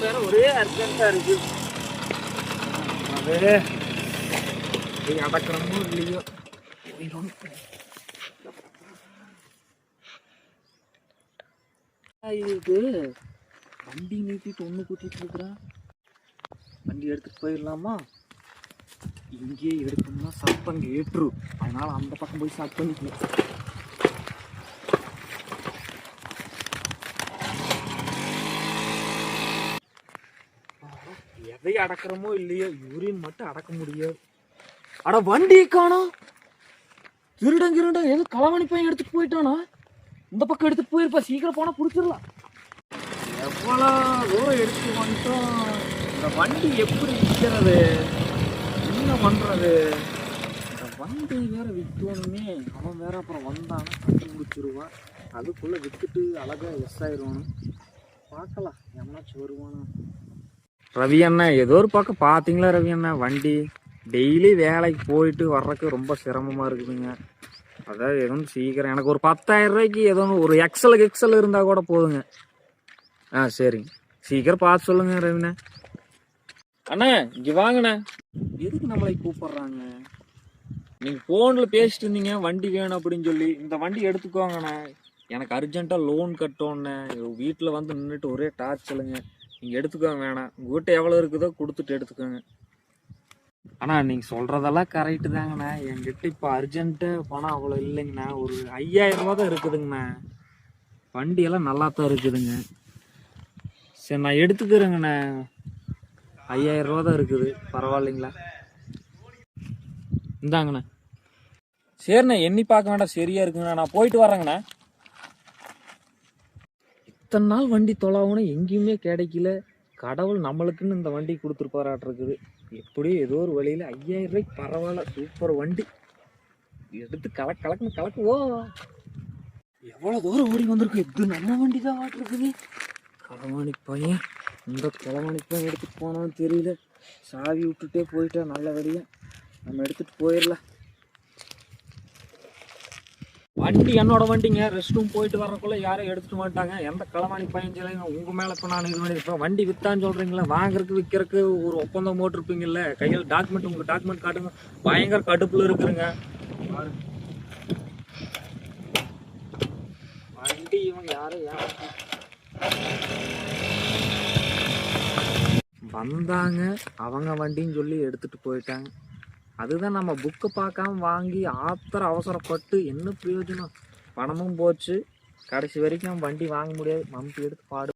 வேற ஒரே அர்ஜென்ட்டா இருக்கு. அது அடக்கிறமோ இல்லையோ? இது வண்டி நிறுத்திட்டு ஒன்று கூட்டிட்டு இருக்கிறான் வண்டி எடுத்துட்டு போயிடலாமா? இங்கேயே எடுக்கணும்னா சத்தம் ஏற்று அதனால அந்த பக்கம் போய் ஸ்டார்ட் பண்ணிக்கலாம் எதை அடக்கிறோமோ இல்லையோ யூரின் மட்டும் அடக்க முடியாது அட வண்டி காணோம். திருடம் கிருடன் எது களவாணி பையன் எடுத்துட்டு போயிட்டானா? இந்த பக்கம் எடுத்துட்டு போயிருப்பா. சீக்கிரம் போனா பிடிச்சிடலாம். எவ்வளோ தூரம் எடுத்து வந்துட்டோம். இந்த வண்டி எப்படி விற்கிறது என்ன பண்றது? இந்த வண்டி வேற விற்கணுமே அவன் வேற அப்புறம் வந்தானா? கண்டுபிடிச்சிருவான் அதுக்குள்ள விற்றுட்டு அழகாக எஸ் ஆயிடுவானு? பார்க்கலாம். எவனாச்சும் வருவானா? ரவி அண்ணா ஏதோ ஒரு பக்கம் பார்த்தீங்களா ரவி அண்ணா? வண்டி. டெய்லி வேலைக்கு போயிட்டு வர்றதுக்கு ரொம்ப சிரமமாக இருக்குதுங்க. அதான் எதுவும் சீக்கிரம் எனக்கு ஒரு பத்தாயிரம் ரூபாய்க்கு ஏதோ ஒரு எக்ஸல் எக்ஸல் இருந்தால் கூட போதுங்க. ஆ சரிங்க சீக்கிரம் பார்த்து சொல்லுங்க ரவிண்ணா அண்ணா. இங்கே வாங்கண்ணே. எதுக்கு நம்மளை கூப்பிடுறாங்க? நீங்கள் ஃபோனில் பேசிட்டு இருந்தீங்க வண்டி வேணும் அப்படின்னு சொல்லி. இந்த வண்டி எடுத்துக்கோங்கண்ணே. எனக்கு அர்ஜென்ட்டாக லோன் கட்டோண்ணே வீட்டில் வந்து நின்றுட்டு ஒரே டார்ச்சலுங்க நீங்கள் எடுத்துக்கோங்க வேணாம். உங்ககிட்ட எவ்வளோ இருக்குதோ கொடுத்துட்டு எடுத்துக்கோங்க. அண்ணா நீங்கள் சொல்கிறதெல்லாம் கரெக்டு தாங்கண்ணா. என்கிட்ட இப்போ அர்ஜென்ட்டு பணம் அவ்வளோ இல்லைங்கண்ணா. ஒரு ஐயாயிரம் ரூபா தான் இருக்குதுங்கண்ணா. வண்டியெல்லாம் நல்லா தான் இருக்குதுங்க. சரி நான் எடுத்துக்கிறேங்கண்ணா. ஐயாயிரம் ரூபா தான் இருக்குது. பரவாயில்லைங்களா? இந்தாங்கண்ணா. சரிண்ணா எண்ணி பார்க்க வேண்டாம். சரியாக இருக்குங்கண்ணா. நான் போயிட்டு வரேங்கண்ணா. இத்தனை நாள் வண்டி தொலாவுன்னு எங்கேயுமே கிடைக்கல. கடவுள் நம்மளுக்குன்னு இந்த வண்டி கொடுத்துருப்பாராட்டிருக்குது. எப்படியும் ஏதோ ஒரு வழியில் ஐயாயிரம் ரூபாய்க்கு பரவாயில்ல சூப்பர் வண்டி. எடுத்து கலக்கு கலக்குன்னு கலக்குவோ எவ்வளோ தூரம் ஓடி வந்திருக்கு இது நம்ம வண்டி தான் வாட்டிருக்குது. களவாணி பையன் இந்த களவாணி பையன் எடுத்துகிட்டு போனான்னு தெரியல. சாவி விட்டுட்டே போயிட்டா நல்ல நம்ம எடுத்துட்டு போயிடலாம் வண்டி என்னோட வண்டிங்க. ரெஸ்ட் ரூம் போயிட்டு வரக்குள்ள யாரும் எடுத்துட்டு மாட்டாங்க. எந்த களவாணி பையன் உங்க மேல இப்ப நான் இது பண்ணிருப்பேன் வண்டி வித்தான்னு சொல்றீங்களா வாங்குறதுக்கு விற்கிறதுக்கு ஒரு ஒப்பந்தம் போட்டிருப்பீங்கல்ல? கையில் டாக்குமெண்ட் உங்க டாக்குமெண்ட் காட்டுங்க. பயங்கர கடுப்புல இருக்குதுங்க. வண்டி இவங்க யாரும் வந்தாங்க. அவங்க வண்டின்னு சொல்லி எடுத்துட்டு போயிட்டாங்க. அதுதான் நம்ம புக்கை பார்க்காம வாங்கி ஆத்திர அவசரப்பட்டு என்ன பிரயோஜனம்? பணமும் போச்சு. கடைசி வரைக்கும் வண்டி வாங்க முடியாது. மம்பி எடுத்து பாடு.